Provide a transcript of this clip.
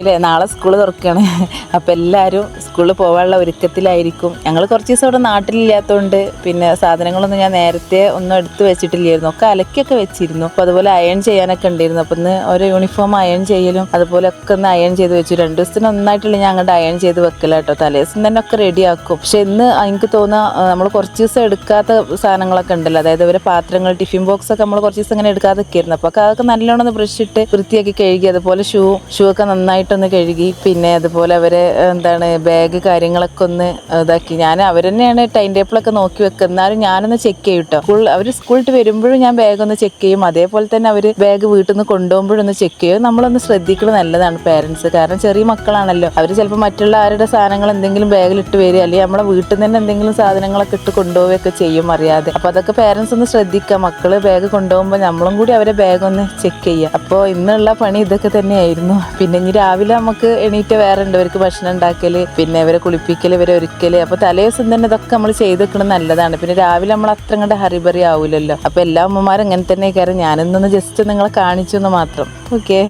ഇല്ലേ? നാളെ സ്കൂൾ തുറക്കുകയാണ് അപ്പം എല്ലാവരും സ്കൂളിൽ പോകാനുള്ള ഒരുക്കത്തിലായിരിക്കും. ഞങ്ങൾ കുറച്ച് ദിവസം ഇവിടെ നാട്ടിലില്ലാത്തതുകൊണ്ട് പിന്നെ സാധനങ്ങളൊന്നും ഞാൻ നേരത്തെ ഒന്നും എടുത്ത് വെച്ചിട്ടില്ലായിരുന്നു. ഒക്കെ അലക്കിയൊക്കെ വെച്ചിരുന്നു. അപ്പോൾ അതുപോലെ അയൺ ചെയ്യാനൊക്കെ ഉണ്ടായിരുന്നു. അപ്പം ഇന്ന് ഓരോ യൂണിഫോം അയൺ ചെയ്യലും അതുപോലെ ഒക്കെ ഒന്ന് അയൺ ചെയ്ത് വെച്ചു. രണ്ട് ദിവസത്തിന് ഒന്നായിട്ടുള്ള ഞാൻ അങ്ങോട്ട് അയൺ ചെയ്ത് വെക്കല കേട്ടോ. തലേദിവസം തന്നെ ഒക്കെ റെഡിയാക്കും പക്ഷെ ഇന്ന് എനിക്ക് തോന്നുക നമ്മൾ കുറച്ച് ദിവസം എടുക്കാത്ത സാധനങ്ങളൊക്കെ ഉണ്ടല്ലോ. അതായത് ഇവരെ പാത്രങ്ങൾ ടിഫിൻ ബോക്സ് ഒക്കെ നമ്മൾ കുറച്ച് ദിവസം ഇങ്ങനെ എടുക്കാതെ നിൽക്കായിരുന്നു അപ്പോൾ അതൊക്കെ നല്ലോണം ഒന്ന് ബ്രഷ് ഇട്ട് വൃത്തിയാക്കി കഴുകി അതുപോലെ ഷൂ ഷൂ ഒക്കെ നന്നായിട്ടൊന്ന് കഴുകി പിന്നെ അതുപോലെ അവരെ എന്താണ് ബാഗ് കാര്യങ്ങളൊക്കെ ഒന്ന് ഇതാക്കി. ഞാൻ അവർ തന്നെയാണ് ടൈം ടേബിളൊക്കെ നോക്കി വെക്കുക. എന്നാലും ഞാനൊന്ന് ചെക്ക് ചെയ്യും കേട്ടോ സ്കൂൾ അവർ സ്കൂളിട്ട് വരുമ്പോഴും ഞാൻ ബാഗ് ഒന്ന് ചെക്ക് ചെയ്യും. അതേപോലെ തന്നെ അവർ ബാഗ് വീട്ടിൽ നിന്ന് കൊണ്ടുപോകുമ്പോഴൊന്ന് ചെക്ക് ചെയ്യും. നമ്മളൊന്ന് ശ്രദ്ധിക്കുന്നത് നല്ലതാണ് പേരൻസ് കാരണം ചെറിയ മക്കളാണല്ലോ. അവർ ചിലപ്പോൾ മറ്റുള്ള ആരുടെ സാധനങ്ങൾ എന്തെങ്കിലും ബാഗിലിട്ട് വരിക അല്ലെങ്കിൽ നമ്മളെ വീട്ടിൽ നിന്ന് തന്നെ എന്തെങ്കിലും സാധനങ്ങളൊക്കെ ഇട്ട് കൊണ്ടുപോവുകയൊക്കെ ചെയ്യും അറിയാതെ. അപ്പോൾ അതൊക്കെ പേരൻസ് ഒന്ന് ശ്രദ്ധിക്കുക. മക്കൾ ബാഗ് കൊണ്ടുപോകുമ്പോൾ നമ്മളും കൂടി അവരെ ബാഗ് ഒന്ന് ചെക്ക് ചെയ്യുക. അപ്പോൾ ഇന്നുള്ള പണി ഇതൊക്കെ തന്നെയായിരുന്നു. പിന്നെ ഇനി രാവിലെ നമുക്ക് എണീറ്റ് വേറെ ഉണ്ട് ഇവർക്ക് ഭക്ഷണം ഉണ്ടാക്കൽ പിന്നെ ഇവരെ കുളിപ്പിക്കൽ ഇവരെ ഒരുക്കൽ. അപ്പോൾ തലേ ദിവസം തന്നെ ഇതൊക്കെ നമ്മൾ ചെയ്ത് വെക്കുന്നത് നല്ലതാണ്. പിന്നെ രാവിലെ നമ്മൾ അത്ര കണ്ട് ഹറിബറി ആവില്ലല്ലോ അപ്പോൾ എല്ലാ അമ്മമാരും അങ്ങനെ തന്നെ കയറി ഞാനിന്നൊന്ന് ജസ്റ്റ് നിങ്ങളെ കാണിച്ചു എന്ന് മാത്രം. ഓക്കെ